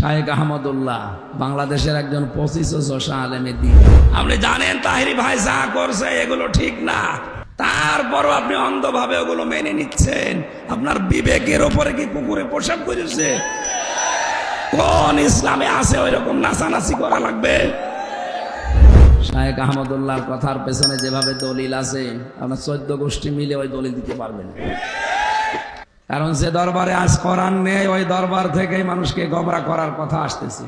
শাহেক আহমদুল্লাহ, বাংলাদেশের একজন পঁচিশ শশা আলেমে দিন। আপনি জানেন তাহিরি ভাই যা করছে, এগুলো ঠিক না। তারপরও আপনি অন্ধভাবে ওগুলো মেনে নিচ্ছেন। আপনার বিবেকের ওপরে কি কুকুরে পোশাক করেছে? কোন ইসলামে আছে ওই রকম নাচানাচি করা লাগবে? শাহেক আহমদুল্লাহর কথার পেছনে যেভাবে দলিল আছে, আপনার চোদ্দ গোষ্ঠী মিলে ওই দলিল দিতে পারবেন কারণ যে দরবারে আজ করার নেই, ওই দরবার থেকেই মানুষকে গমরা করার কথা আসতেছে।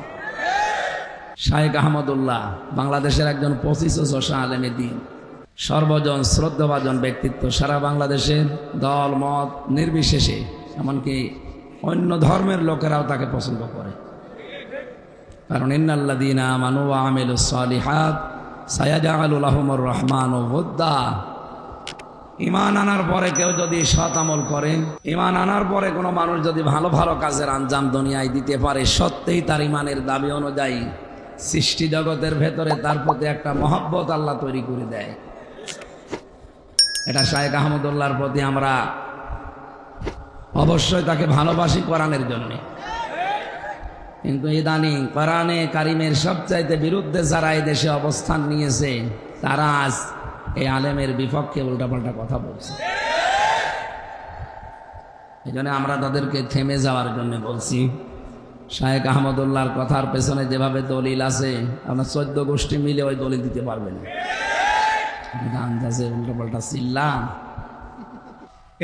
শাহেক আহমদুল্লাহ বাংলাদেশের একজন পঁচিশ শশা আলেমে দিন। সর্বজন শ্রদ্ধাভাজন ব্যক্তিত্ব। সারা বাংলাদেশের দল, মত নির্বিশেষে, এমনকি অন্য ধর্মের লোকেরাও তাকে পছন্দ করে। কারণ ইন্নাল্লা ইন্নাল্লাদিনা মানু আমিল সালিহাত সায়াজাহুল আহমর রহমান ও হুদ্দা ইমান আনার পরে কেউ যদি সৎ আমল করে, ইমান আনার পরে কোনো মানুষ যদি ভালো ভালো কাজের আঞ্জাম দুনিয়ায় দিতে পারে, সত্যিই তার ইমানের দাবি অনুযায়ী সৃষ্টি জগতের ভেতরে তার প্রতি একটা মহব্বত আল্লাহ তৈরি করে দেয়। এটা শায়েক আহমদুল্লাহর প্রতি আমরা অবশ্যই তাকে ভালোবাসি কোরআনের জন্যে। কিন্তু ইদানিং কোরআনে কারিমের সবচাইতে বিরুদ্ধে যারা এই দেশে অবস্থান নিয়েছে, তারা আজ এই আলেমের বিপক্ষে উল্টাপাল্টা কথা বলছে। এই জন্য আমরা তাদেরকে থেমে যাওয়ার জন্য বলছি শাহেক আহমদুল্লাহর কথার পেছনে যেভাবে দলিল আছে আপনার চোদ্দ গোষ্ঠী মিলে ওই দলিল দিতে পারবেন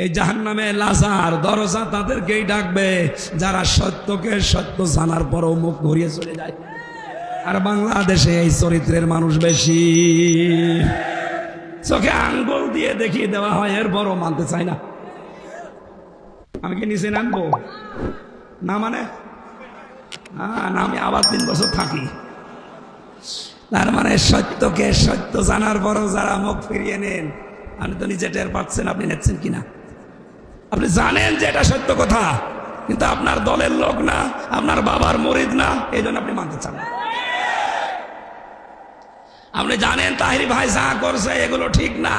এই লাজার দরজা তাদেরকেই ডাকবে, যারা সত্যকে সত্য জানার পরও মুখ ঘুরিয়ে চলে যায়। আর বাংলাদেশে এই চরিত্রের মানুষ বেশি। চোখে আঙ্গুল দিয়ে দেখিয়ে দেওয়া হয় এর বড় মানতে চাই না। আমি কি নিচে নামবো? না মানে? না আমি আবার তিন বছর থাকি। তার মানে সত্যকে সত্য জানার পরও যারা মুখ ফিরিয়ে নেন, আপনি তো নিজে টের পাচ্ছেন আপনি নেচ্ছেন কিনা আপনি জানেন যে এটা সত্য কথা, কিন্তু আপনার দলের লোক না, আপনার বাবার মরিদ না, এই জন্য আপনি মানতে চান না। আপনি জানেন তাহিরি ভাই যা করছে, এগুলো ঠিক না।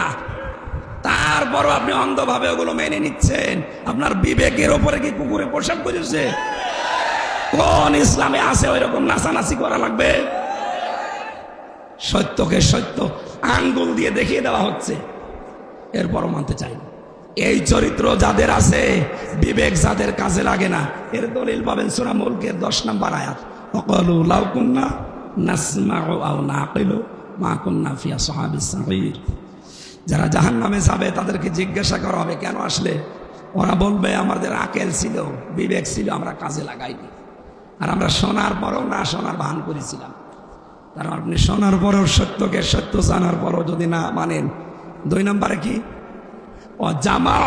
তারপরও আপনি অন্ধভাবে ওগুলো মেনে নিচ্ছেন। আপনার বিবেকের ওপরে কি কুকুরে পোশাক করেছে কোন ইসলামে আছে ওই রকম নাচানাচি করা লাগবে? সত্যকে সত্য আঙ্গুল দিয়ে দেখিয়ে দেওয়া হচ্ছে। এরপরও মানতে চাই না। এই চরিত্র যাদের আছে, বিবেক যাদের কাজে লাগে না, এর দলিল পাবেন সুরা মুলকের দশ নম্বর আয়াত। অকলু লাউ নাসমাউ আও নাকিলু মা কুন্না ফিয়া সাহাবিস সাগীর। যারা জাহান নামে যাবে, তাদেরকে জিজ্ঞাসা করা হবে, কেন আসলে? ওরা বলবে, আমাদের আকেল ছিল, বিবেক ছিল, আমরা কাজে লাগাইনি। আর আমরা শোনার পরও না শোনার ভান করেছিলাম। কারণ আপনি শোনার পরেও সত্যকে সত্য জানার পরও যদি না মানেন, দুই নম্বরে কি? ও জামা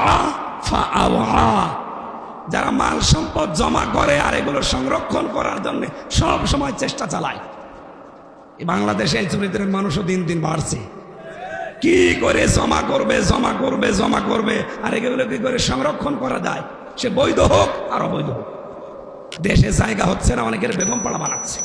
যারা মাল সম্পদ জমা করে আর এগুলো সংরক্ষণ করার জন্য সব সময় চেষ্টা চালায়। বাংলাদেশে এই চরিত্রের মানুষও দিন দিন বাড়ছে। কি করে জমা করবে জমা করবে জমা করবে? আর এগুলো কি করে সংরক্ষণ করা যায়? সে বৈধ হোক আর অবৈধ হোক। দেশে জায়গা হচ্ছে না, অনেকের বেগম পাড়া বানাচ্ছে।